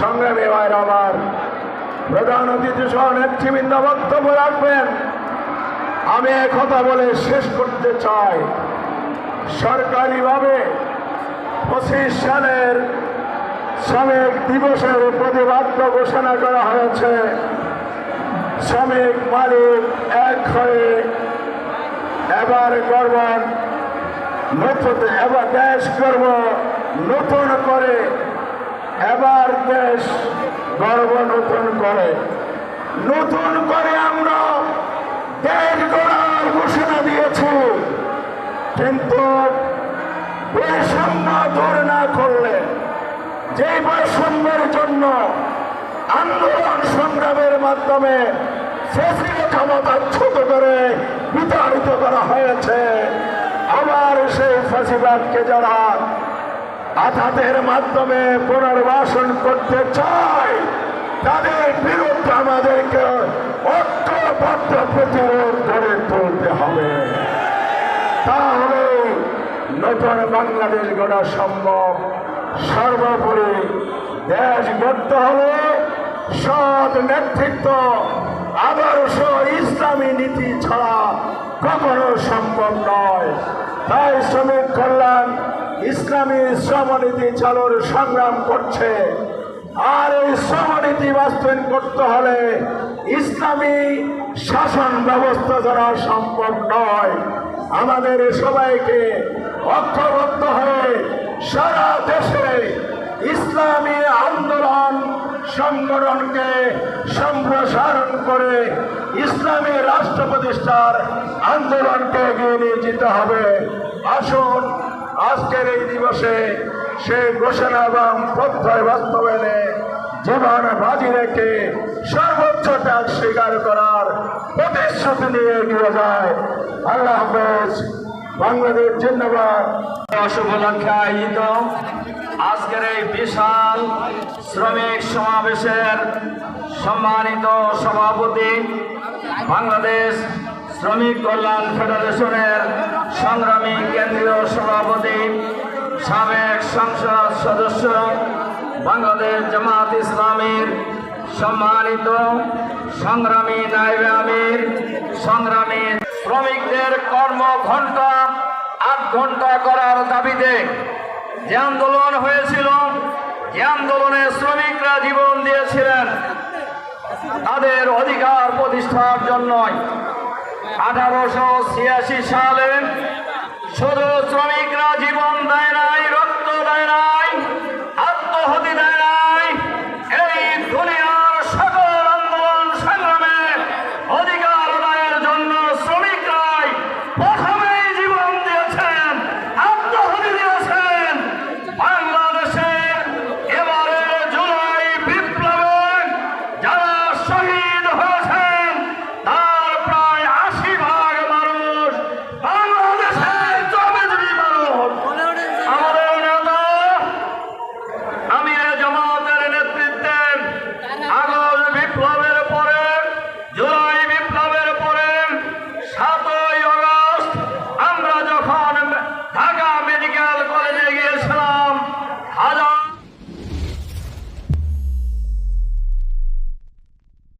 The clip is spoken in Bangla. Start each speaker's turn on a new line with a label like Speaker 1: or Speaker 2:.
Speaker 1: সংগ্রামী ভাইয়ের আমার প্রধান অতিথি সহ নেতৃবৃন্দ বক্তব্য রাখবেন। আমি কথা বলে শেষ করতে চাই। সরকারিভাবে পঁচিশ সালের শ্রমিক দিবসের প্রতিবাদ্য ঘোষণা করা হয়েছে। শ্রমিক মালিক এক হয়ে এবার করবেন, নতুন এবার দেশ করব। নতুন করে এবার দেশ গর্ব নতুন করে। নতুন করে আমরা দেশ গড়ার ঘোষণা দিয়েছি। কিন্তু বৈষম্য দূর না করলে, যে বৈষম্যের জন্য আন্দোলন সংগ্রামের মাধ্যমে ফেসিল ক্ষমতা ছোট করে বিতাড়িত করা হয়েছে, আবার সেই ফাঁসিবাদকে যারা আঘাতের মাধ্যমে পুনর্বাসন করতে চায় তাদের বিরুদ্ধে আমাদেরকে ঐক্যবদ্ধ প্রতিরোধ করে তুলতে হবে। তাহলে নতুন বাংলাদেশ গড়া সম্ভব। সর্বোপরি দেশ গড়তে হলে সৎ নেতৃত্ব, আদর্শ ইসলামী নীতি ছাড়া কখনো সম্ভব নয়। তাই শ্রমিক কল্যাণ, ইসলামী শ্রমনীতি চালুর সংগ্রাম করছে। আর এই শ্রমনীতি বাস্তবায়ন করতে হলে ইসলামী শাসন ব্যবস্থা দ্বারা সম্ভব নয়। আমাদের সবাইকে ঐক্যবদ্ধ হয়ে সারা দেশে ইসলামী আন্দোলন সংগঠনকে সম্প্রসারণ করে ইসলামী রাষ্ট্র প্রতিষ্ঠার আন্দোলনকে এগিয়ে যেতে হবে। আসুন, আজকের এই দিবসে সেই ঘোষণা এবং প্রত্যয় বাস্তবায়নে জীবন বাজি রেখে সর্বোচ্চ ত্যাগ স্বীকার করার প্রতিশ্রুতি নিয়ে এগিয়ে যায়। আল্লাহ হাফেজ, বাংলাদেশ জিন্দাবাদ।
Speaker 2: শুভ লক্ষ্যে আয়োজিত আজকের এই বিশাল শ্রমিক সমাবেশের সম্মানিত সভাপতি বাংলাদেশ শ্রমিক কল্যাণ ফেডারেশনের সংগ্রামী কেন্দ্রীয় সভাপতি, সাবেক সংসদ সদস্য, বাংলাদেশ জামাত ইসলামীর সম্মানিত সংগ্রামী নাইবে আমির, সংগ্রামী শ্রমিকদের কর্মঘণ্টা আট ঘণ্টা করার দাবিতে যে আন্দোলন হয়েছিল, যে আন্দোলনে শ্রমিকরা জীবন দিয়েছিলেন, তাদের অধিকার প্রতিষ্ঠার জন্যই আঠারোশো ছিয়াশি সালে শুধু শ্রমিকরা জীবন দেয়